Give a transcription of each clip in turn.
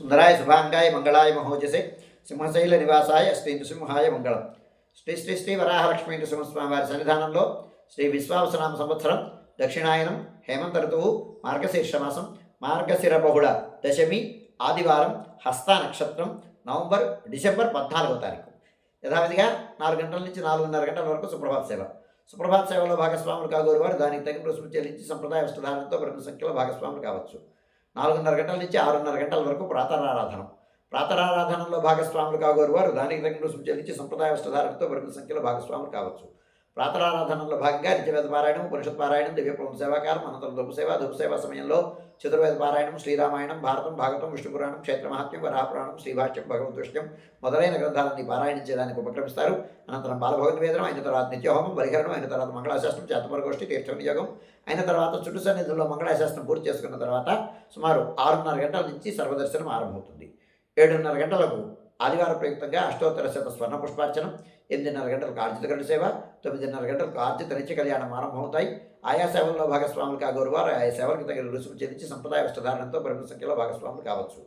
సుందరాయ శుభాంగాయ మంగళాయ మహోజసే. సింహశైల నివాసాయ శ్రీ నృసింహాయ మంగళం. శ్రీ శ్రీ శ్రీ వరాహలక్ష్మీ నృసింహస్వామి వారి సన్నిధానంలో శ్రీ విశ్వావసనామ సంవత్సరం దక్షిణాయనం హేమంత ఋతువు మార్గశీర్షమాసం మార్గశిర బహుళ దశమి ఆదివారం హస్త నక్షత్రం నవంబర్ డిసెంబర్ పద్నాలుగో తారీఖు. యథావిధిగా నాలుగు గంటల నుంచి నాలుగున్నర గంటల వరకు సుప్రభాత సేవ. సుప్రభాత సేవలో భాగస్వాములు కాగోరు వారు దానికి తగిన రుసుము చెల్లించి సంప్రదాయ వస్త్రధారణతో పరిమిత సంఖ్యలో భాగస్వాములు కావచ్చు. నాలుగున్నర గంటల నుంచి ఆరున్నర గంటల వరకు ప్రాతరారాధనం. ప్రాతరారాధనలో భాగస్వాములు కాగోరు వారు. దానికి తగిన రుసుము చెల్లించి సంప్రదాయ వస్త్రధారణతో వరకు సంఖ్యలో భాగస్వాములు కావచ్చు. ప్రాతరారాధనలో భాగంగా నిత్యవేద పారాయణం పురుషత్ పారాయణం దివ్యప్రభు సేవాకారం అనంతరం ధూప సేవ సేవ సమయంలో చతుర్వేద పారాయణం శ్రీరామాయణం భారతం భాగవతం విష్ణు పురాణం క్షేత్ర వరాపురాణం శ్రీభాష్యం భగవద్విష్ట్యం మొదలైన గ్రంథాలన్నీ పారాయణం చేయడానికి ఉపక్రమిస్తారు. అనంతరం బాలభగవద్ నివేదనం అయిన తర్వాత నిత్యహోమం బలిహరణం అయిన తర్వాత మంగళాశాస్త్రం చేతపరగోష్ఠి తీర్థ వినియోగం అయిన తర్వాత చుట్టు సన్నిధుల్లో మంగళాశాస్త్రం పూర్తి చేసుకున్న తర్వాత సుమారు ఆరున్నర గంటల నుంచి సర్వదర్శనం ఆరంభమవుతుంది. ఏడున్నర గంటలకు ఆదివారం ప్రయుక్తంగా అష్టోత్తర శత స్వర్ణ పుష్పార్చనం ఎనిమిదిన్నర గంటలకు ఆర్జిత గంట సేవ తొమ్మిదిన్నర గంటలకు ఆర్జిత నిత్య కళ్యాణం ఆరంభమవుతాయి ఆయా సేవల్లో భాగస్వాములు కాగోరువారు ఆయా సేవలకు తగిన రుసుము చెల్లించి సంప్రదాయ వస్త్రధారణతో పరిమిత సంఖ్యలో భాగస్వాములు కావచ్చు.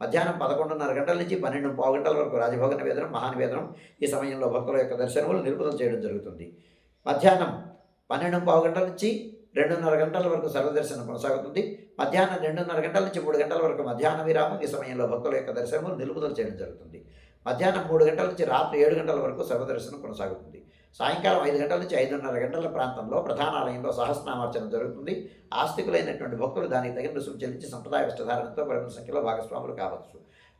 మధ్యాహ్నం పదకొండున్నర గంటల నుంచి పన్నెండు పావు గంటల వరకు రాజభోగ నివేదనం మహానివేదనం ఈ సమయంలో భక్తుల యొక్క దర్శనములు నిలుపుదల చేయడం జరుగుతుంది. మధ్యాహ్నం పన్నెండు పావు గంటల నుంచి రెండున్నర గంటల వరకు సర్వదర్శనం కొనసాగుతుంది. మధ్యాహ్నం రెండున్నర గంటల నుంచి మూడు గంటల వరకు మధ్యాహ్న విరామం ఈ సమయంలో భక్తుల యొక్క దర్శనములు నిలుపుదల చేయడం జరుగుతుంది. మధ్యాహ్నం మూడు గంటల నుంచి రాత్రి ఏడు గంటల వరకు సర్వదర్శనం కొనసాగుతుంది. సాయంకాలం ఐదు గంటల నుంచి ఐదున్నర గంటల ప్రాంతంలో ప్రధాన ఆలయంలో సహస్రనామార్చన జరుగుతుంది. ఆస్తికులైనటువంటి భక్తులు దానికి తగిన రుసుము చెల్లించి సంప్రదాయ వస్త్రధారణతో పరిమిత సంఖ్యలో భాగస్వాములు కావచ్చు.